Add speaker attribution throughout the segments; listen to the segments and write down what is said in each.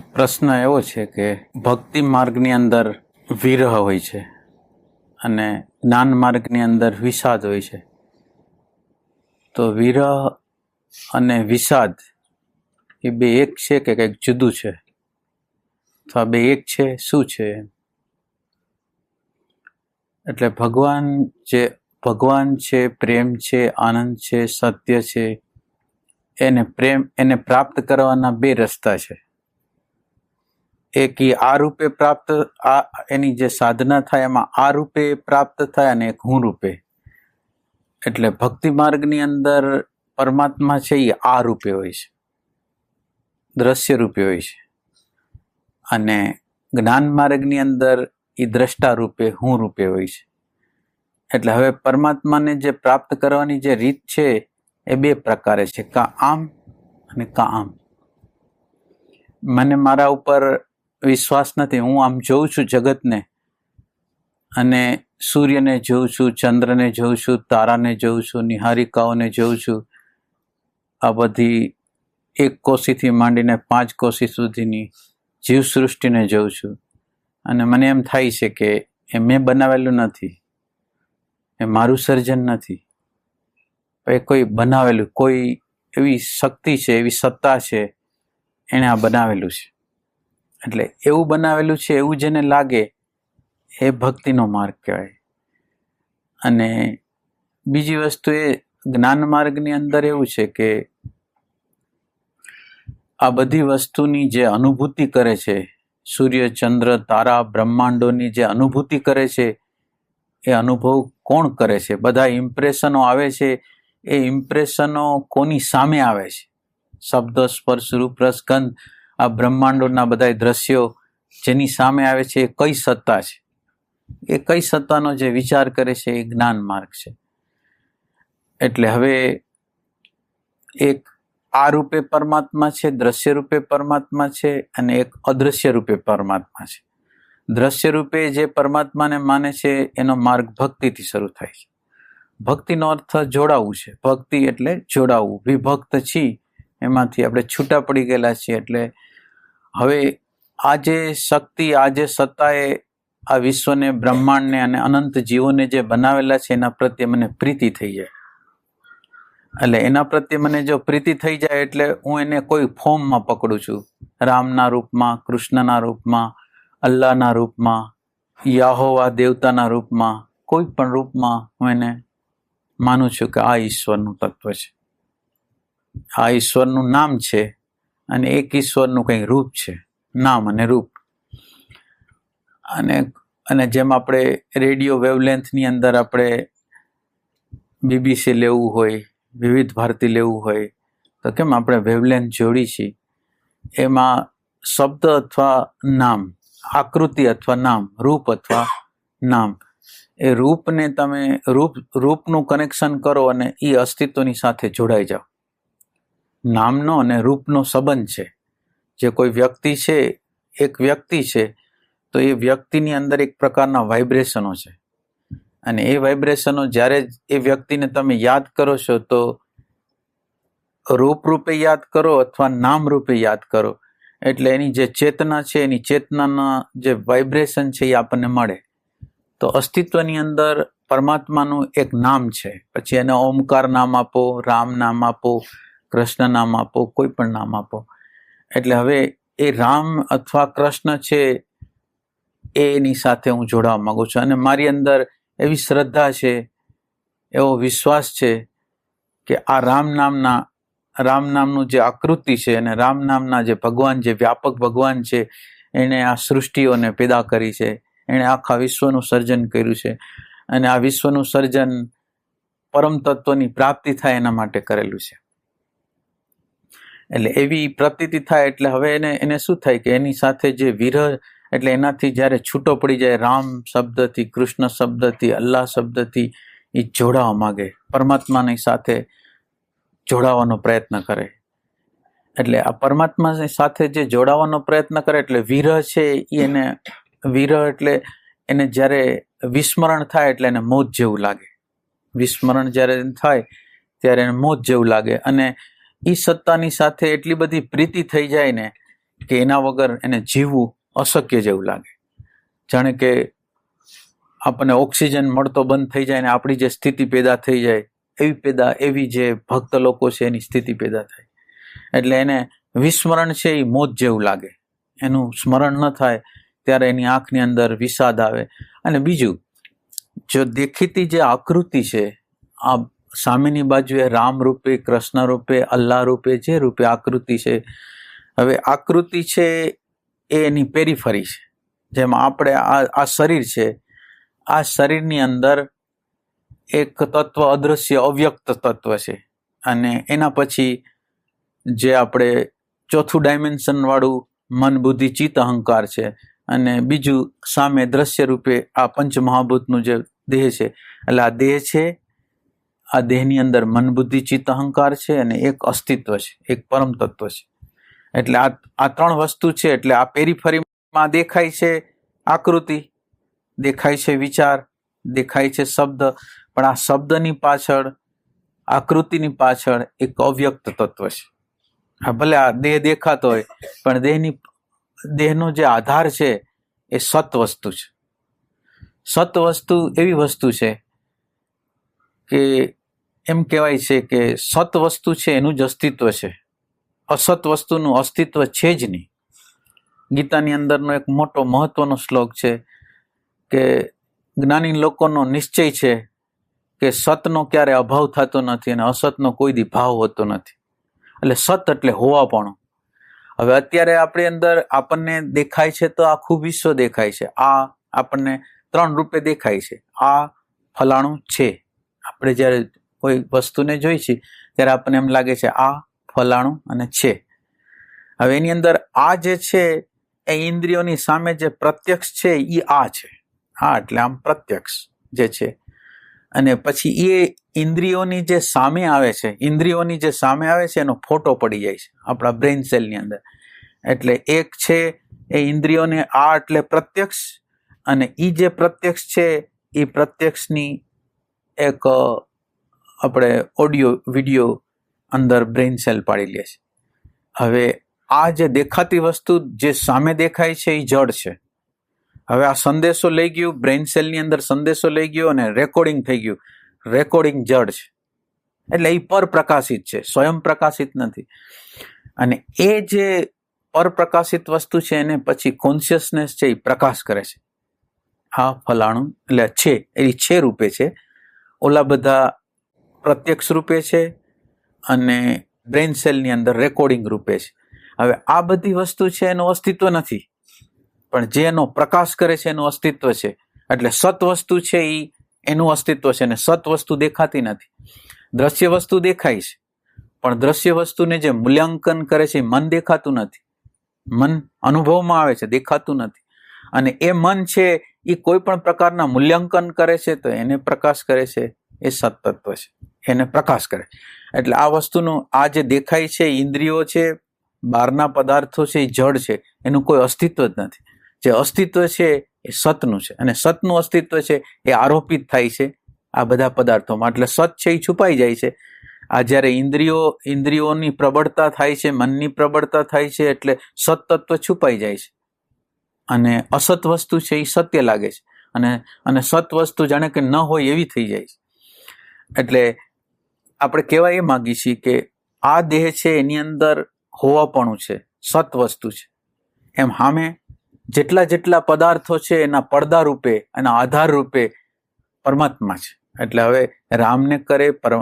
Speaker 1: પ્રશ્ન એવો છે કે ભક્તિ માર્ગની અંદર વિરહ હોય છે અને જ્ઞાન માર્ગની અંદર વિષાદ હોય છે. તો વિરહ અને વિષાદ એ બે એક છે કે કંઈક જુદું છે? તો આ બે એક છે, શું છે? એટલે ભગવાન જે ભગવાન છે, પ્રેમ છે, આનંદ છે, સત્ય છે, એને પ્રેમ, એને પ્રાપ્ત કરવાના બે રસ્તા છે. એક કે આ રૂપે પ્રાપ્ત, આ એની જે સાધના થાય એમાં આ રૂપે પ્રાપ્ત થાય અને એક હું રૂપે. એટલે ભક્તિ માર્ગની અંદર પરમાત્મા છે એ આ રૂપે હોય છે. દ્રશ્ય રૂપે હોય છે. અને જ્ઞાન માર્ગની અંદર એ દ્રષ્ટા રૂપે, હું રૂપે હોય છે. એટલે હવે પરમાત્માને જે પ્રાપ્ત કરવાની જે રીત છે એ બે પ્રકારે છે. કા આમ અને કા આમ. મને મારા ઉપર વિશ્વાસ નથી. હું આમ જોઉં છું જગતને અને સૂર્યને જોઉં છું, ચંદ્રને જોઉં છું, તારાને જોઉં છું, નિહારિકાઓને જોઉં છું. આ બધી એક કોશીથી માંડીને પાંચ કોશી સુધીની જીવસૃષ્ટિને જોઉં છું. અને મને એમ થાય છે કે એ મેં બનાવેલું નથી. એ મારું સર્જન નથી. એ કોઈ બનાવેલું, કોઈ એવી શક્તિ છે, એવી સત્તા છે, એણે આ બનાવેલું છે. એટલે એવું બનાવેલું છે, એવું જેને લાગે, એ ભક્તિનો માર્ગ કહેવાય. અને બીજી વસ્તુ એ, જ્ઞાન માર્ગની અંદર એવું છે કે આ બધી વસ્તુની જે અનુભૂતિ કરે છે, સૂર્ય, ચંદ્ર, તારા, બ્રહ્માંડોની જે અનુભૂતિ કરે છે, એ અનુભવ કોણ કરે છે? બધા ઇમ્પ્રેશનો આવે છે, એ ઇમ્પ્રેશનો કોની સામે આવે છે? શબ્દ, સ્પર્શ, રૂપ રસ ગંધ આ બ્રહ્માંડોના બધા દ્રશ્યો જેની સામે આવે છે એ કઈ સત્તા છે? એ કઈ સત્તાનો જે વિચાર કરે છે એ જ્ઞાન માર્ગ છે. એટલે હવે એક આ રૂપે પરમાત્મા છે, દ્રશ્ય રૂપે પરમાત્મા છે અને એક અદ્રશ્ય રૂપે પરમાત્મા છે. દ્રશ્ય રૂપે જે પરમાત્માને માને છે એનો માર્ગ ભક્તિથી શરૂ થાય છે. ભક્તિનો અર્થ જોડાવું છે. ભક્તિ એટલે જોડાવું. વિભક્ત છી. એમાંથી આપણે છૂટા પડી ગયેલા છીએ એટલે હવે આ જે શક્તિ, આ જે સત્તાએ આ વિશ્વને, બ્રહ્માંડને અને અનંત જીવોને જે બનાવેલા છે, એના પ્રત્યે મને પ્રીતિ થઈ જાય. એટલે એના પ્રત્યે મને જો પ્રીતિ થઈ જાય એટલે હું એને કોઈ ફોર્મમાં પકડું છું. રામના રૂપમાં, કૃષ્ણના રૂપમાં, અલ્લાહના રૂપમાં, યાહોવા દેવતાના રૂપમાં, કોઈ પણ રૂપમાં હું એને માનું છું કે આ ઈશ્વરનું તત્વ છે. આ ઈશ્વરનું નામ છે અને એક ઈશ્વરનું કંઈ રૂપ છે, નામ અને રૂપ. અને અને જેમ આપણે રેડિયો વેવલેન્થની અંદર આપણે બીબીસી લેવું હોય, વિવિધ ભારતી લેવું હોય, તો કેમ આપણે વેવલેન્થ જોડી છીએ? એમાં શબ્દ અથવા નામ, આકૃતિ અથવા નામ, રૂપ અથવા નામ, એ રૂપને તમે, રૂપ, રૂપનું કનેક્શન કરો અને એ અસ્તિત્વની સાથે જોડાઈ જાઓ. નામનો અને રૂપનો સંબંધ છે. જે કોઈ વ્યક્તિ છે, એક વ્યક્તિ છે, તો એ વ્યક્તિની અંદર એક પ્રકારના વાઇબ્રેશનો છે. અને એ વાઇબ્રેશનો જ્યારે એ વ્યક્તિને તમે યાદ કરો છો, તો રૂપરૂપે યાદ કરો અથવા નામ રૂપે યાદ કરો. એટલે એની જે ચેતના છે, એની ચેતનાના જે વાઇબ્રેશન છે, એ આપણને મળે. તો અસ્તિત્વની અંદર પરમાત્માનું એક નામ છે. પછી એને ઓમકાર નામ આપો, રામ નામ આપો કૃષ્ણ નામ આપો, કોઈ પણ નામ આપો. એટલે હવે એ રામ અથવા કૃષ્ણ છે, એની સાથે હું જોડાવા માંગુ છું. અને મારી અંદર એવી શ્રદ્ધા છે, એવો વિશ્વાસ છે કે આ રામ નામના, રામ નામનું જે આકૃતિ છે અને રામ નામના જે ભગવાન, જે વ્યાપક ભગવાન છે, એણે આ સૃષ્ટિઓને પેદા કરી છે. એણે આખા વિશ્વનું સર્જન કર્યું છે. અને આ વિશ્વનું સર્જન પરમ તત્વની પ્રાપ્તિ થાય એના માટે કરેલું છે. એટલે એવી પ્રતીતિ થાય એટલે હવે એને એને શું થાય કે એની સાથે જે વિરહ, એટલે એનાથી જ્યારે છૂટો પડી જાય, રામ શબ્દથી, કૃષ્ણ શબ્દથી, અલ્લાહ શબ્દથી, એ જોડાવા માગે. પરમાત્માની સાથે જોડાવાનો પ્રયત્ન કરે. એટલે આ પરમાત્મા સાથે જે જોડાવાનો પ્રયત્ન કરે, એટલે વિરહ છે એ એને, વિરહ એટલે એને જ્યારે વિસ્મરણ થાય એટલે એને મોત જેવું લાગે. વિસ્મરણ જ્યારે થાય, ત્યારે એને મોત જેવું લાગે. અને એ સત્તાની સાથે એટલી બધી પ્રીતિ થઈ જાય ને કે એના વગર એને જીવવું અશક્ય જેવું લાગે. જાણે કે આપણને ઓક્સિજન મળતો બંધ થઈ જાય ને આપણી જે સ્થિતિ પેદા થઈ જાય, એવી પેદા, એવી જે ભક્ત લોકો છે એની સ્થિતિ પેદા થાય. એટલે એને વિસ્મરણ છે એ મોત જેવું લાગે. એનું સ્મરણ ન થાય ત્યારે એની આંખની અંદર વિષાદ આવે. અને બીજું, જો દેખીતી જે આકૃતિ છે, આ સામેની બાજુએ રામ રૂપે, કૃષ્ણ રૂપે, અલ્લાહ રૂપે જે રૂપે આકૃતિ છે. હવે આકૃતિ છે એ એની પેરીફરી છે. જેમ આપણે આ આ શરીર છે, આ શરીરની અંદર એક તત્વ અદૃશ્ય અવ્યક્ત તત્વ છે. અને એના પછી જે આપણે ચોથું ડાયમેન્શનવાળું મન, બુદ્ધિ, ચિત્ત, અહંકાર છે. અને બીજું સામે દ્રશ્ય રૂપે આ પંચમહાભૂતનું જે દેહ છે. એટલે આ દેહ છે આ દેહની અંદર મન બુદ્ધિ, ચિત્ત, અહંકાર છે અને એક અસ્તિત્વ છે, એક પરમ તત્વ છે. એટલે આ આ ત્રણ વસ્તુ છે, એટલે આ પેરીફરીમાં દેખાય છે આકૃતિ, દેખાય છે વિચાર, દેખાય છે શબ્દ, પણ આ શબ્દની પાછળ, આકૃતિની પાછળ એક અવ્યક્ત તત્વ છે. આ ભલે આ દેહ દેખાતો હોય, પણ દેહની, દેહનો જે આધાર છે એ સત વસ્તુ છે. સત વસ્તુ એવી વસ્તુ છે કે એમ કહેવાય છે કે સત વસ્તુ છે એનું જ અસ્તિત્વ છે. અસત વસ્તુનું અસ્તિત્વ છે જ નહીં. ગીતાની અંદરનો એક મોટો મહત્વનો શ્લોક છે કે જ્ઞાની લોકોનો નિશ્ચય છે કે સતનો ક્યારે અભાવ થતો નથી અને અસતનો કોઈ દી ભાવ હોતો નથી. એટલે સત એટલે હોવાપણું. હવે અત્યારે આપણી અંદર આપણને દેખાય છે તો આખું વિશ્વ દેખાય છે. આ આપણને ત્રણ રૂપે દેખાય છે. આ ફલાણું છે. આપણે જ્યારે કોઈ વસ્તુને જોઈ છીએ, ત્યારે આપણને એમ લાગે છે, આ ફલાણું અને છે. હવે એની અંદર આ જે છે, એ ઇન્દ્રિયોની સામે જે પ્રત્યક્ષ છે એ આ છે. હા, એટલે આમ પ્રત્યક્ષ જે છે. અને પછી એ ઇન્દ્રિયોની જે સામે આવે છે, ઇન્દ્રિયોની જે સામે આવે છે, એનો ફોટો પડી જાય છે, આપણા બ્રેઇન સેલની અંદર. એટલે એક છે, એ ઇન્દ્રિયોને આ એટલે પ્રત્યક્ષ, અને એ જે પ્રત્યક્ષ છે એ પ્રત્યક્ષની એક આપણે ઓડિયો, વિડિયો અંદર બ્રેઇન સેલ પાડી લે છે. હવે આ જે દેખાતી વસ્તુ જે સામે દેખાય છે એ જડ છે. હવે આ સંદેશો લઈ ગયું, બ્રેઇન સેલની અંદર સંદેશો લઈ ગયો અને રેકોર્ડિંગ થઈ ગયું. રેકોર્ડિંગ જડ છે. એટલે એ પરપ્રકાશિત છે, સ્વયં પ્રકાશિત નથી. અને એ જે પરપ્રકાશિત વસ્તુ છે એને પછી કોન્શિયસનેસ છે એ પ્રકાશ કરે છે. આ ફલાણું, એટલે છે, એ છે રૂપે છે. ઓલા બધા પ્રત્યક્ષ રૂપે છે અને બ્રેન સેલની અંદર રેકોર્ડિંગ રૂપે છે. હવે આ બધી વસ્તુ છે એનું અસ્તિત્વ નથી. પણ જે એનો પ્રકાશ કરે છે એનું અસ્તિત્વ છે. એટલે સત વસ્તુ છે એ એનું અસ્તિત્વ છે અને સત વસ્તુ દેખાતી નથી. દ્રશ્ય વસ્તુ દેખાય છે. પણ દ્રશ્ય વસ્તુને જે મૂલ્યાંકન કરે છે મન દેખાતું નથી. મન અનુભવમાં આવે છે, દેખાતું નથી. અને એ મન છે એ કોઈ પણ પ્રકારના મૂલ્યાંકન કરે છે, તો એને પ્રકાશ કરે છે, એ સતત્વ છે. એને પ્રકાશ કરે. એટલે આ વસ્તુનું આ જે દેખાય છે ઇન્દ્રિયો છે, બહારના પદાર્થો છે એ જડ છે, એનું કોઈ અસ્તિત્વ જ નથી. જે અસ્તિત્વ છે, એ સતનું છે. અને સતનું અસ્તિત્વ છે, એ આરોપિત થાય છે આ બધા પદાર્થોમાં. એટલે સત છે એ છુપાઈ જાય છે. આ જ્યારે ઇન્દ્રિયો, ઇન્દ્રિયોની પ્રબળતા થાય છે, મનની પ્રબળતા થાય છે, એટલે સત તત્વ છુપાઈ જાય છે. અને અસત વસ્તુ છે એ સત્ય લાગે છે. અને અને સત વસ્તુ જાણે કે ન હોય એવી થઈ જાય છે. એટલે આપણે કહેવા એ માગી છીએ કે આ દેહ છે એની અંદર હોવાપણું છે, સત વસ્તુ છે. એમ સામે જેટલા જેટલા પદાર્થો છે એના પડદા રૂપે, એના આધાર રૂપે પરમાત્મા છે. એટલે હવે રામને કરે પર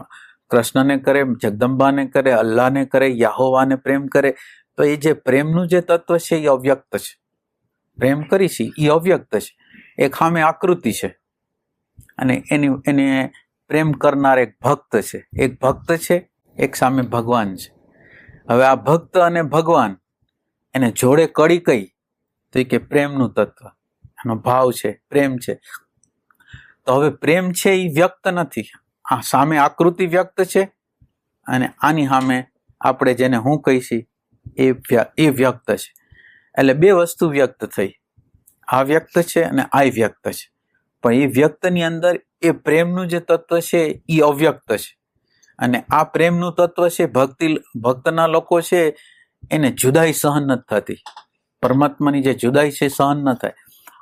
Speaker 1: કૃષ્ણને કરે, જગદંબાને કરે, અલ્લાહને કરે, યાહોવાને પ્રેમ કરે, તો એ જે પ્રેમનું જે તત્વ છે એ અવ્યક્ત છે. પ્રેમ કરી છે એ અવ્યક્ત છે. એક સામે આકૃતિ છે. અને એની, એને પ્રેમ કરનાર એક ભક્ત છે. એક ભક્ત છે, એક સામે ભગવાન છે. હવે આ ભક્ત અને ભગવાન એને જોડે કડી કઈ, તો એ કે પ્રેમનું તત્વ. એનો ભાવ છે, પ્રેમ છે. તો હવે પ્રેમ છે એ વ્યક્ત નથી. આ સામે આકૃતિ વ્યક્ત છે અને આની સામે આપણે જેને હું કહીશી, એ એ વ્યક્ત છે. એટલે બે વસ્તુ વ્યક્ત થઈ. આ વ્યક્ત છે અને આ વ્યક્ત છે. પણ એ વ્યક્તની અંદર એ પ્રેમનું જે તત્વ છે એ અવ્યક્ત છે. અને આ પ્રેમનું તત્વ છે ભક્તિ, ભક્તના લોકો છે એને જુદાઈ સહન નથી થતી. પરમાત્માની જે જુદાઈ છે સહન ન થાય.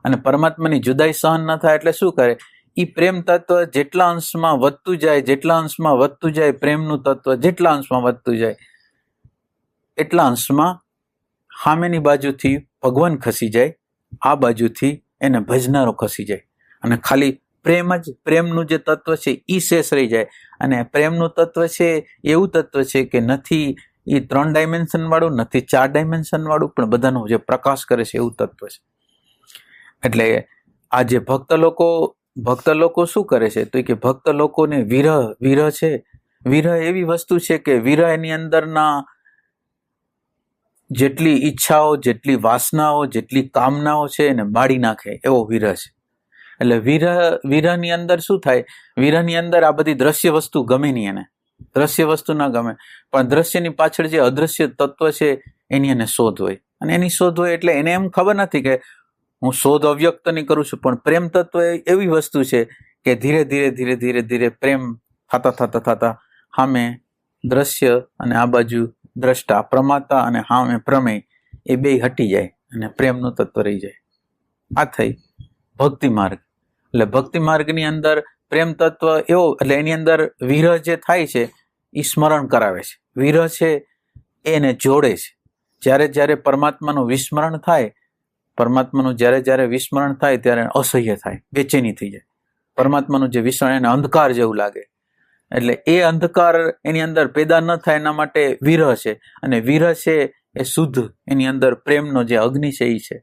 Speaker 1: અને પરમાત્માની જુદાઈ સહન ન થાય એટલે શું કરે? એ પ્રેમ તત્વ જેટલા અંશમાં વધતું જાય, જેટલા અંશમાં વધતું જાય પ્રેમનું તત્વ, જેટલા અંશમાં વધતું જાય, એટલા અંશમાં સામેની બાજુથી ભગવાન ખસી જાય, આ બાજુથી એને ભજનારો ખસી જાય. અને ખાલી પ્રેમ જ, પ્રેમનું જે તત્વ છે એ શેષ રહી જાય. અને પ્રેમનું તત્વ છે, એવું તત્વ છે કે નથી એ ત્રણ ડાયમેન્શન વાળું, નથી ચાર ડાયમેન્શન વાળું, પણ બધાનો જે પ્રકાશ કરે છે એવું તત્વ છે. એટલે આ જે ભક્ત લોકો ભક્ત લોકો શું કરે છે? તો કે ભક્ત લોકોને વિરહ વિરહ છે. વિરહ એવી વસ્તુ છે કે વિરહ એની અંદરના જેટલી ઈચ્છાઓ, જેટલી વાસનાઓ, જેટલી કામનાઓ છે એને બાળી નાખે એવો વિરહ છે. એટલે વિરહ, વિરહની અંદર શું થાય? વિરહની અંદર આ બધી દ્રશ્ય વસ્તુ ગમે નહીં એને. દ્રશ્ય વસ્તુ ના ગમે. પણ દ્રશ્યની પાછળ જે અદ્રશ્ય તત્વ છે એની એને શોધ હોય. અને એની શોધ હોય એટલે એને એમ ખબર નથી કે હું શોધ અવ્યક્ત નહીં કરું છું, પણ પ્રેમ તત્વ એવી વસ્તુ છે કે ધીરે ધીરે ધીરે ધીરે ધીરે પ્રેમ થતા થતા થતા સામે દ્રશ્ય અને આ બાજુ દ્રષ્ટા, પ્રમાતા અને હામે પ્રમેય એ બે હટી જાય અને પ્રેમનું તત્વ રહી જાય. આ થઈ ભક્તિ માર્ગ. એટલે ભક્તિ માર્ગની અંદર પ્રેમ તત્વ એવો, એટલે એની અંદર વિરહ જે થાય છે એ સ્મરણ કરાવે છે. વિરહ છે એને જોડે છે. જ્યારે જ્યારે પરમાત્માનું વિસ્મરણ થાય, પરમાત્માનું જ્યારે જ્યારે વિસ્મરણ થાય ત્યારે અસહ્ય થાય, બેચેની થઈ જાય. પરમાત્માનું જે વિસ્મરણ, એને અંધકાર જેવું લાગે. એટલે એ અંધકાર એની અંદર પેદા ન થાય એના માટે વિરહ છે. અને વિરહ છે એ શુદ્ધ, એની અંદર પ્રેમનો જે અગ્નિ છે એ છે.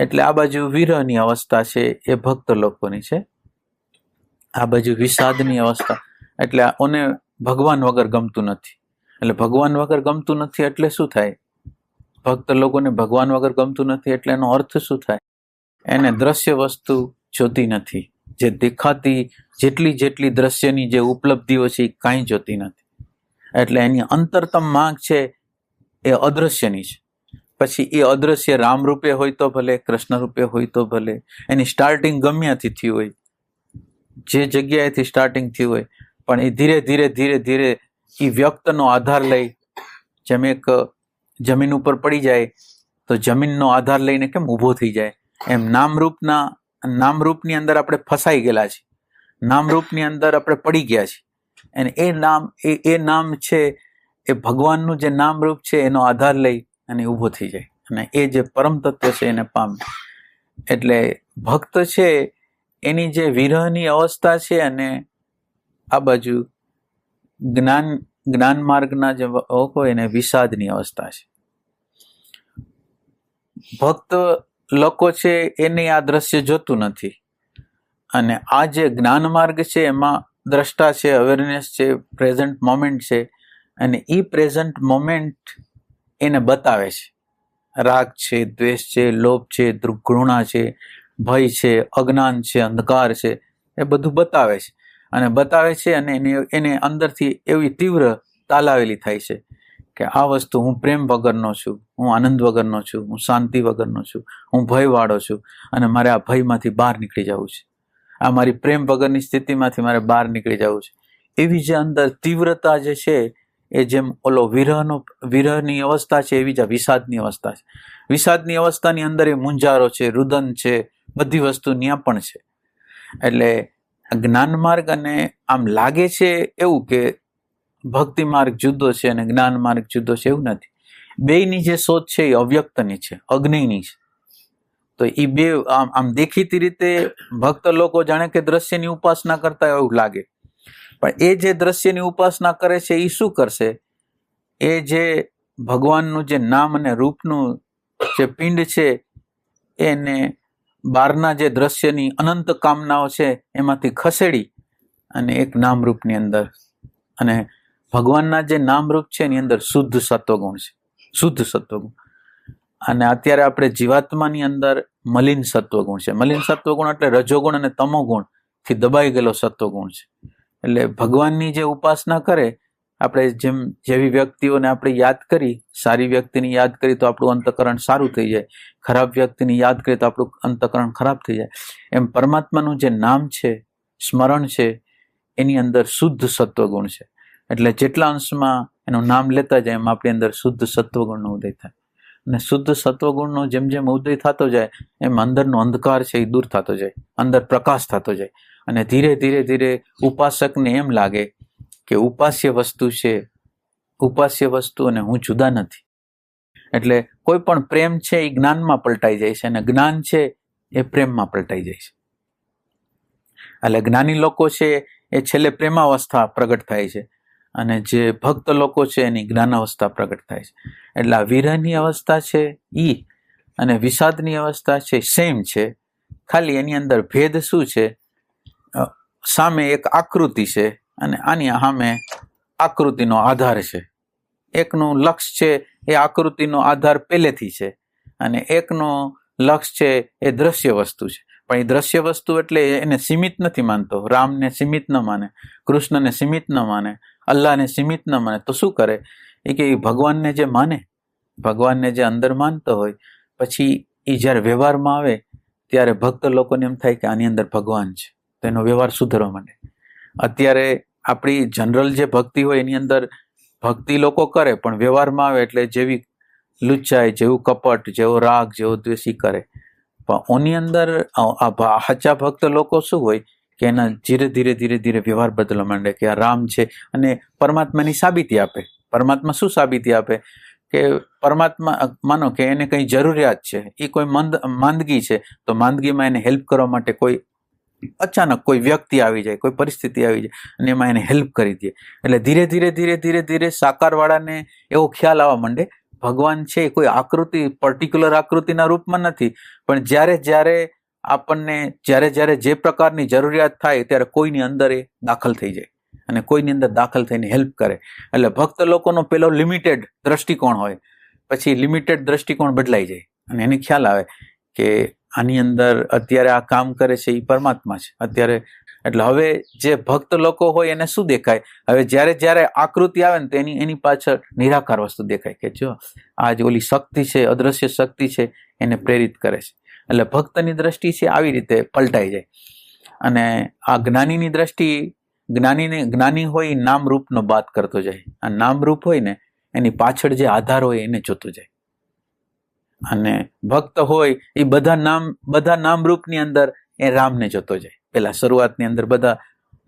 Speaker 1: એટલે આ બાજુ વિરહની અવસ્થા છે એ ભક્ત લોકોની છે. આ બાજુ વિષાદની અવસ્થા. એટલે ઓને ભગવાન વગર ગમતું નથી. એટલે ભગવાન વગર ગમતું નથી એટલે શું થાય? ભક્ત લોકોને ભગવાન વગર ગમતું નથી એટલે એનો અર્થ શું થાય? એને દ્રશ્ય વસ્તુ જોતી નથી. જે દેખાતી જેટલી જેટલી દ્રશ્યની જે ઉપલબ્ધિઓ છે એ કાંઈ જોતી નથી. એટલે એની અંતરતમ માંગ છે એ અદ્રશ્યની છે. પછી એ અદ્રશ્ય રામ રૂપે હોય તો ભલે કૃષ્ણ રૂપે હોય તો ભલે, એની સ્ટાર્ટિંગ ગમ્યાથી થયું હોય, જે જગ્યાએથી સ્ટાર્ટિંગ થયું હોય, પણ એ ધીરે ધીરે ધીરે ધીરે એ વ્યક્તનો આધાર લઈ, જેમ એક જમીન ઉપર પડી જાય, તો જમીનનો આધાર લઈને કેમ ઊભો થઈ જાય? એમ નામરૂપના નામરૂપની અંદર આપણે ફસાઈ ગયેલા છીએ. નામરૂપની અંદર આપણે પડી ગયા છીએ. અને એ નામ, એ એ નામ છે, એ ભગવાનનું જે નામરૂપ છે, એનો આધાર લઈ અને ઊભો થઈ જાય. અને એ જે પરમ તત્વ છે, એને પામે. એટલે ભક્ત છે, એની જે વિરહની અવસ્થા છે અને આ બાજુ જ્ઞાન જ્ઞાન માર્ગના જે હોય એને વિષાદની અવસ્થા છે. ભક્ત લોકો છે એને આ દ્રશ્ય જોતું નથી. અને આ જે જ્ઞાન માર્ગ છે, એમાં દ્રષ્ટા છે અવેરનેસ છે પ્રેઝન્ટ મોમેન્ટ છે, અને એ પ્રેઝન્ટ મોમેન્ટ એને બતાવે છે. રાગ છે, દ્વેષ છે, લોભ છે ઘૃણા છે, ભય છે, અજ્ઞાન છે, અંધકાર છે, એ બધું બતાવે છે. અને બતાવે છે અને એને એને અંદરથી એવી તીવ્ર તાલાવેલી થાય છે. કે આ વસ્તુ હું પ્રેમ વગરનો છું, હું આનંદ વગરનો છું, હું શાંતિ વગરનો છું, હું ભયવાળો છું અને મારે આ ભયમાંથી બહાર નીકળી જવું છે. આ મારી પ્રેમ વગરની સ્થિતિમાંથી મારે બહાર નીકળી જવું છે. એવી જે અંદર તીવ્રતા જે છે, એ જેમ ઓલો વિરહનો, વિરહની અવસ્થા છે, એવી જ આ વિષાદની અવસ્થા છે. વિષાદની અવસ્થાની અંદર એ મુંજારો છે, રુદન છે, બધી વસ્તુ ત્યાં પણ છે. એટલે જ્ઞાન માર્ગ અને આમ લાગે છે એવું કે ભક્તિ માર્ગ જુદો છે અને જ્ઞાન માર્ગ જુદો છે એવું નથી. બેયની જે શોધ છે એ અવ્યક્તની છે, અગ્નિની છે. તો એ બે આમ આમ દેખીતી રીતે ભક્ત લોકો જાણે કે દ્રશ્યની ઉપાસના કરતા એવું લાગે. પણ એ જે દ્રશ્યની ઉપાસના કરે છે એ શું કરશે? એ જે ભગવાનનું જે નામ અને રૂપનું જે પિંડ છે, એને બહારના જે દ્રશ્યની અનંત કામનાઓ છે એમાંથી ખસેડી અને એક નામરૂપની અંદર અને ભગવાનના જે નામરૂપ છે, એની અંદર શુદ્ધ સત્વગુણ છે. શુદ્ધ સત્વગુણ. અને અત્યારે આપણે જીવાત્માની અંદર મલિન સત્વગુણ છે. મલિન સત્વગુણ એટલે રજોગુણ અને તમોગુણથી દબાઈ ગયેલો સત્વગુણ છે. એટલે ભગવાનની જે ઉપાસના કરે, આપણે જેમ જેવી વ્યક્તિઓને આપણે યાદ કરી, સારી વ્યક્તિની યાદ કરી તો આપણું અંતકરણ સારું થઈ જાય. ખરાબ વ્યક્તિની યાદ કરીએ તો આપણું અંતકરણ ખરાબ થઈ જાય. એમ પરમાત્માનું જે નામ છે, સ્મરણ છે, એની અંદર શુદ્ધ સત્વગુણ છે. એટલે જેટલા અંશમાં એનું નામ લેતા જાય એમ આપણી અંદર શુદ્ધ સત્વગુણનો ઉદય થાય. અને શુદ્ધ સત્વગુણનો જેમ જેમ ઉદય થતો જાય, એમ અંદરનો અંધકાર છે એ દૂર થતો જાય, અંદર પ્રકાશ થતો જાય. અને ધીરે ધીરે ધીરે ઉપાસકને એમ લાગે કે ઉપાસ્ય વસ્તુ છે, ઉપાસ્ય વસ્તુ અને હું જુદા નથી. એટલે કોઈ પણ પ્રેમ છે એ જ્ઞાનમાં પલટાઈ જાય છે અને જ્ઞાન છે એ પ્રેમમાં પલટાઈ જાય છે. એટલે જ્ઞાની લોકો છે એ છેલ્લે પ્રેમાવસ્થા પ્રગટ થાય છે. અને જે ભક્ત લોકો છે, એની જ્ઞાનાવસ્થા પ્રગટ થાય છે. એટલે આ વિરહની અવસ્થા છે, ઈ અને વિષાદની અવસ્થા છે સેમ છે. ખાલી એની અંદર ભેદ શું છે? સામે એક આકૃતિ છે અને આની સામે આકૃતિનો આધાર છે. એકનું લક્ષ છે, એ આકૃતિનો આધાર પહેલેથી છે અને એકનું લક્ષ છે, એ દ્રશ્ય વસ્તુ છે. પણ એ દ્રશ્ય વસ્તુ એટલે એને સીમિત નથી માનતો. રામને સીમિત ન માને, કૃષ્ણને સીમિત ન માને અલ્લાહને સીમિત ન માને. તો શું કરે? એ કે ભગવાનને જે માને, ભગવાનને જે અંદર માનતો હોય, પછી એ જ્યારે વ્યવહારમાં આવે, ત્યારે ભક્ત લોકોને એમ થાય કે આની અંદર ભગવાન છે. તો એનો વ્યવહાર સુધરવા માંડે. અત્યારે આપણી જનરલ જે ભક્તિ હોય, એની અંદર ભક્તિ લોકો કરે, પણ વ્યવહારમાં આવે એટલે જેવી લુચ્ચાઈ, જેવું કપટ, જેવો રાગ, જેવો દ્વેષી કરે. પણ ઓની અંદર આ સાચા ભક્ત લોકો શું હોય? કે એના ધીરે ધીરે ધીરે ધીરે વ્યવહાર બદલવા માંડે, કે આ રામ છે અને પરમાત્માની સાબિતી આપે. પરમાત્મા શું સાબિતી આપે? કે પરમાત્મા, માનો કે એને કંઈ જરૂરિયાત છે, એ કોઈ મંદ, માંદગી છે, તો માંદગીમાં એને હેલ્પ કરવા માટે કોઈ અચાનક કોઈ વ્યક્તિ આવી જાય, કોઈ પરિસ્થિતિ આવી જાય, અને એમાં એને હેલ્પ કરી દે. એટલે ધીરે ધીરે ધીરે ધીરે ધીરે સાકારવાળાને એવો ખ્યાલ આવવા માંડે, ભગવાન છે એ કોઈ આકૃતિ પર્ટિક્યુલર આકૃતિના રૂપમાં નથી, પણ જ્યારે જ્યારે આપણને જ્યારે જ્યારે જે પ્રકારની જરૂરિયાત થાય ત્યારે કોઈની અંદર એ દાખલ થઈ જાય અને કોઈની અંદર દાખલ થઈને હેલ્પ કરે. એટલે ભક્ત લોકોનો પેલો લિમિટેડ દ્રષ્ટિકોણ હોય, પછી લિમિટેડ દ્રષ્ટિકોણ બદલાઈ જાય. અને એને ખ્યાલ આવે કે આની અંદર અત્યારે આ કામ કરે છે એ પરમાત્મા છે. અત્યારે એટલે હવે જે ભક્ત લોકો હોય એને શું દેખાય? હવે જ્યારે જ્યારે આકૃતિ આવે ને તો એની એની પાછળ નિરાકાર વસ્તુ દેખાય કે જો આ જે ઓલી શક્તિ છે, અદ્રશ્ય શક્તિ છે, એને પ્રેરિત કરે છે. એટલે ભક્તની દ્રષ્ટિ છે આવી રીતે પલટાઈ જાય. અને આ જ્ઞાનીની દ્રષ્ટિ જ્ઞાનીને જ્ઞાની હોય નામ રૂપનો બાદ કરતો જાય. આ નામ રૂપ હોય ને, એની પાછળ જે આધાર હોય એને જોતો જાય. અને ભક્ત હોય એ બધા નામ, બધા નામરૂપની અંદર એ રામને જોતો જાય. પેલા શરૂઆતની અંદર બધા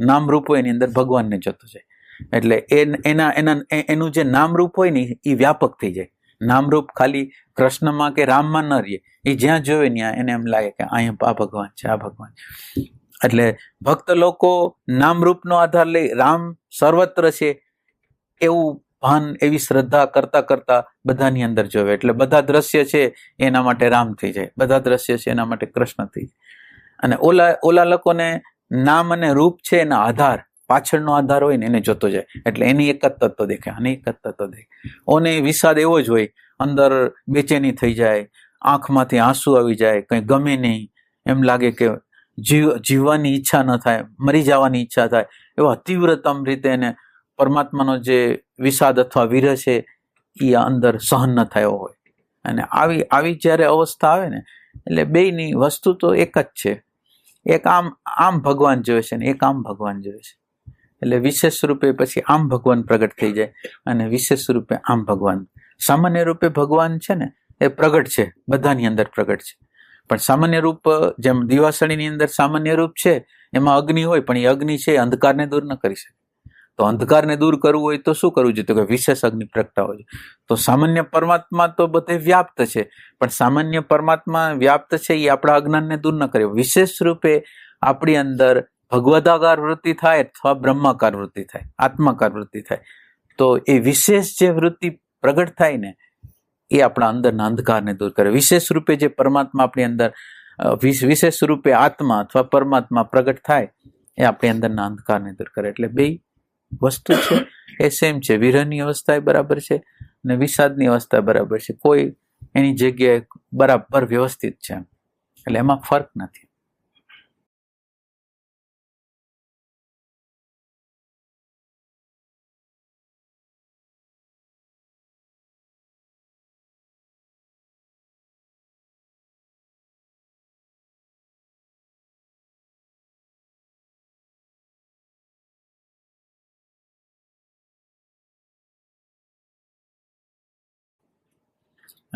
Speaker 1: નામરૂપ હોય એની અંદર ભગવાનને જોતો જાય. એટલે એના એના, એનું જે નામરૂપ હોય ને એ વ્યાપક થઈ જાય. નામરૂપ ખાલી કૃષ્ણમાં કે રામમાં ન રહે એ જ્યાં જોવે ત્યાં એને એમ લાગે કે અહીંયા આ ભગવાન છે, આ ભગવાન એટલે ભક્ત લોકો નામરૂપનો આધાર લઈ રામ સર્વત્ર છે એવું ભાન, એવી શ્રદ્ધા કરતા કરતા બધાની અંદર જોવે. એટલે બધા દ્રશ્ય છે એના માટે રામ થઈ જાય. બધા દ્રશ્ય છે એના માટે કૃષ્ણ થઈ જાય. અને ઓલા ઓલા લોકોને નામ અને રૂપ છે એના આધાર. પાછળનો આધાર હોય ને એને જોતો જાય. એટલે એની એક જ તત્વ દેખે અને એક જ તત્વ દેખે ઓને વિષાદ એવો જ હોય, અંદર બેચેની થઈ જાય, આંખમાંથી આંસુ આવી જાય, કંઈ ગમે નહીં. એમ લાગે કે જીવ, જીવવાની ઈચ્છા ન થાય, મરી જવાની ઈચ્છા થાય. એવા તીવ્રતમ રીતે એને પરમાત્માનો જે વિષાદ અથવા વિરહ છે એ અંદર સહન ન થયો હોય. અને આવી આવી જ્યારે અવસ્થા આવે ને, એટલે બેયની વસ્તુ તો એક જ છે. એક આમ આમ ભગવાન જોવે છે ને, એક આમ ભગવાન જોવે છે. એટલે વિશેષ રૂપે પછી આમ ભગવાન પ્રગટ થઈ જાય અને વિશેષ રૂપે આમ ભગવાન. સામાન્ય રૂપે ભગવાન છે ને, એ પ્રગટ છે, બધાની અંદર પ્રગટ છે. પણ સામાન્ય રૂપ, જેમ દિવાસળીની અંદર સામાન્ય રૂપ છે, એમાં અગ્નિ હોય, પણ એ અગ્નિ છે, એ અંધકારને દૂર ન કરી શકે. તો અંધકારને દૂર કરવું હોય તો શું કરવું જોઈએ? તો કે વિશેષ અગ્નિ પ્રગટાવો જોઈએ. તો સામાન્ય પરમાત્મા તો બધે વ્યાપ્ત છે, પણ સામાન્ય પરમાત્મા વ્યાપ્ત છે, એ આપણા અજ્ઞાનને દૂર ન કરે. વિશેષ રૂપે આપણી અંદર ભગવદાકાર વૃત્તિ થાય, અથવા બ્રહ્માકાર વૃત્તિ થાય, આત્માકાર વૃત્તિ થાય. તો એ વિશેષ જે વૃત્તિ પ્રગટ થાય ને, એ આપણા અંદરના અંધકારને દૂર કરે. વિશેષ રૂપે જે પરમાત્મા આપણી અંદર વિશ- વિશેષ રૂપે આત્મા અથવા પરમાત્મા પ્રગટ થાય, એ આપણી અંદરના અંધકારને દૂર કરે. એટલે બે વસ્તુ છે. એ સેમ છે. વિરહની અવસ્થા એ બરાબર છે અને વિષાદની અવસ્થા બરાબર છે. કોઈ એની જગ્યાએ બરાબર વ્યવસ્થિત છે એટલે એમાં ફરક નથી.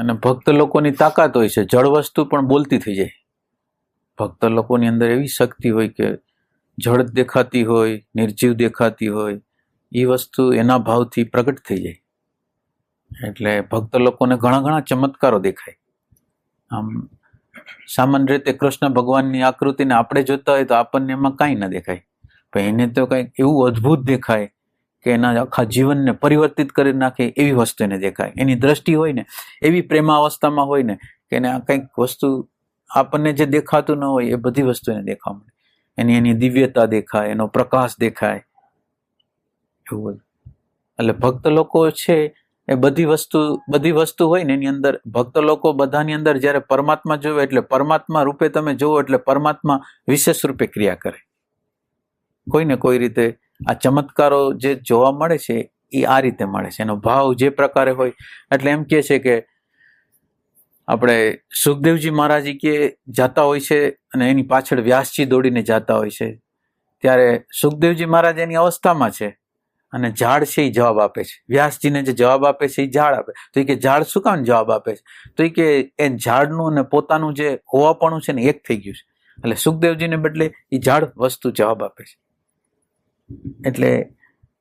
Speaker 1: અને ભક્ત લોકોની તાકાત હોય છે, જળ વસ્તુ પણ બોલતી થઈ જાય. ભક્ત લોકોની અંદર એવી શક્તિ હોય કે જળ દેખાતી હોય, નિર્જીવ દેખાતી હોય એ વસ્તુ એના ભાવથી પ્રગટ થઈ જાય. એટલે ભક્ત લોકોને ઘણા ઘણા ચમત્કારો દેખાય. આમ, સામાન્ય રીતે કૃષ્ણ ભગવાનની આકૃતિને આપણે જોતા હોય તો આપણને એમાં કાંઈ ન દેખાય. પણ એને તો કંઈક એવું અદ્ભુત દેખાય કે એના આખા જીવનને પરિવર્તિત કરી નાખે એવી વસ્તુ એને દેખાય. એની દ્રષ્ટિ હોય ને, એવી પ્રેમાવસ્થામાં હોય ને, કે એને આ કંઈક વસ્તુ આપણને જે દેખાતું ન હોય એ બધી વસ્તુ એને દેખાવા મળે. એની એની દિવ્યતા દેખાય, એનો પ્રકાશ દેખાય. એવું બધું. એટલે ભક્ત લોકો છે એ બધી વસ્તુ બધી વસ્તુ હોય ને એની અંદર, ભક્ત લોકો બધાની અંદર જ્યારે પરમાત્મા જોવે એટલે પરમાત્મા રૂપે તમે જુઓ એટલે પરમાત્મા વિશેષ રૂપે ક્રિયા કરે. કોઈને કોઈ રીતે આ ચમત્કારો જે જોવા મળે છે, એ આ રીતે મળે છે. એનો ભાવ જે પ્રકારે હોય, એટલે એમ કહે છે કે આપણે સુખદેવજી મહારાજી કે જાતા હોય છે અને એની પાછળ વ્યાસજી દોડીને જાતા હોય છે, ત્યારે સુખદેવજી મહારાજ એની અવસ્થામાં છે અને ઝાડ છે એ જવાબ આપે છે. વ્યાસજીને જે જવાબ આપે છે એ ઝાડ આપે. તો એ કે ઝાડ શું કામ જવાબ આપે છે? તો એ કે એ ઝાડનું અને પોતાનું જે હોવાપણું છે ને એક થઈ ગયું છે. એટલે સુખદેવજીને બદલે એ ઝાડ વસ્તુ જવાબ આપે છે. એટલે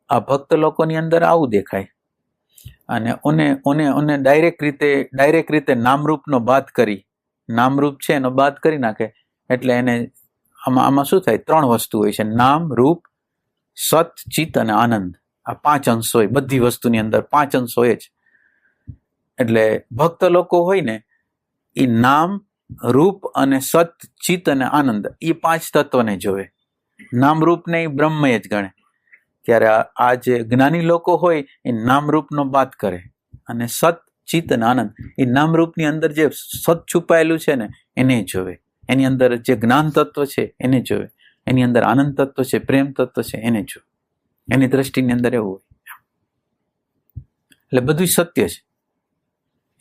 Speaker 1: આ ભક્ત લોકોની અંદર આવું દેખાય. અને ઓને ઓને ઓને ડાયરેક્ટ રીતે ડાયરેક્ટ રીતે નામરૂપનો બાદ કરી, નામરૂપ છે એનો બાદ કરી નાખે. એટલે એને આમાં આમાં શું થાય? ત્રણ વસ્તુ હોય છે. નામ, રૂપ, સત, ચિત્ત અને આનંદ. આ પાંચ અંશ હોય. બધી વસ્તુની અંદર પાંચ અંશ હોય જ. એટલે ભક્ત લોકો હોય ને એ નામ, રૂપ અને સત, ચિત્ત અને આનંદ એ પાંચ તત્વને જોવે. નામરૂપને એ બ્રહ્મય જ ગણે. ત્યારે આ- જે જ્ઞાની લોકો હોય, એ નામરૂપનો વાત કરે. અને સત ચિત્ત આનંદ. એ નામરૂપની અંદર જે સત છુપાયેલું છે ને, એને જોવે. એની અંદર જે જ્ઞાન તત્વ છે, એને જોવે. એની અંદર આનંદ તત્વ છે, પ્રેમ તત્વ છે, એને જોવે. એની દ્રષ્ટિની અંદર એવું હોય. એટલે બધું સત્ય છે.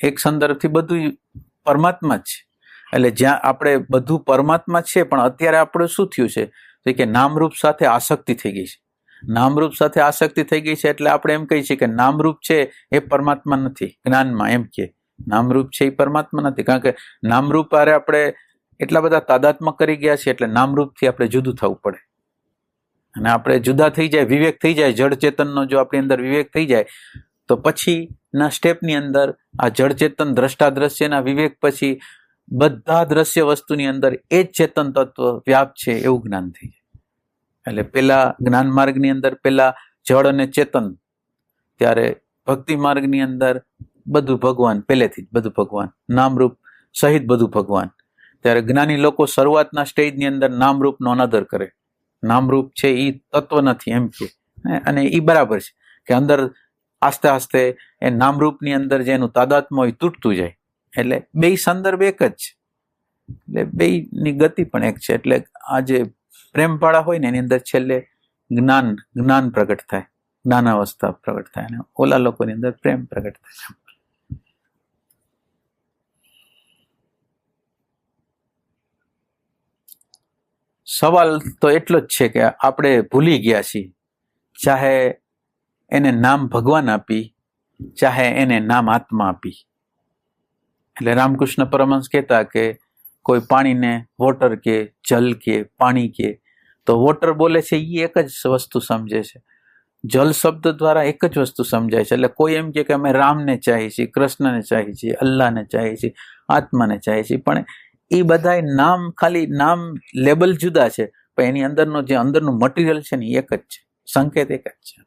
Speaker 1: એક સંદર્ભથી બધું પરમાત્મા જ છે. એટલે જ્યાં આપણે બધું પરમાત્મા છે, પણ અત્યારે આપણું શું થયું છે? તો કે નામરૂપ સાથે આસક્તિ થઈ ગઈ છે. નામરૂપ સાથે આસક્તિ થઈ ગઈ છે એટલે આપણે એમ કહીએ છીએ કે નામરૂપ છે એ પરમાત્મા નથી, જ્ઞાનમાં એમ કે. નામરૂપ છે એ પરમાત્મા નથી, કારણ કે નામરૂપ આરે આપણે એટલા બધા તાદાત્મક કરી ગયા છીએ એટલે નામરૂપથી આપણે જુદું થવું પડે. અને આપણે જુદા થઈ જાય, વિવેક થઈ જાય જળ ચેતનનો જો આપણી અંદર વિવેક થઈ જાય, તો પછીના સ્ટેપની અંદર આ જળ ચેતન દ્રષ્ટા દ્રશ્યના વિવેક પછી બધા દ્રશ્ય વસ્તુની અંદર એ જ ચેતન તત્વ વ્યાપ છે એવું જ્ઞાન થઈ જાય. એટલે પેલા જ્ઞાન માર્ગની અંદર પેલા જળ અને ચેતન, ત્યારે ભક્તિ માર્ગની અંદર બધું ભગવાન પહેલેથી જ બધું ભગવાન, નામરૂપ સહિત બધું ભગવાન. ત્યારે જ્ઞાની લોકો શરૂઆતના સ્ટેજની અંદર નામરૂપનો અનાદર કરે. નામરૂપ છે એ તત્વ નથી એમ કે. અને એ બરાબર છે કે અંદર આસ્તે આસ્તે એ નામરૂપની અંદર જે એનું તાદાત્મ્ય હોય તૂટતું જાય. એટલે બે સંદર્ભ એક જ છે. એટલે બેયની ગતિ પણ એક છે. એટલે આ જે પ્રેમપાળા હોય ને, એની અંદર છેલ્લે જ્ઞાન જ્ઞાન પ્રગટ થાય. જ્ઞાન અવસ્થા પ્રગટ થાય અને ઓલા લોકોની અંદર પ્રેમ પ્રગટ થાય. સવાલ તો એટલો જ છે કે આપણે ભૂલી ગયા છીએ. ચાહે એને નામ ભગવાન આપી, ચાહે એને નામ આત્મા આપી. એટલે રામકૃષ્ણ પરમહંસ કહેતા કે કોઈ પાણીને વોટર કે જલ કે પાણી કે, તો વોટર બોલે છે એ એક જ વસ્તુ સમજે છે. જલ શબ્દ દ્વારા એક જ વસ્તુ સમજાય છે. એટલે કોઈ એમ કે અમે રામને ચાહીએ છીએ, કૃષ્ણને ચાહીએ છીએ, અલ્લાહને ચાહીએ છીએ, આત્માને ચાહીએ છીએ, પણ એ બધાય નામ ખાલી નામ લેબલ જુદા છે. પણ એની અંદરનો જે અંદરનું મટીરિયલ છે ને એક જ છે. સંકેત એક જ છે.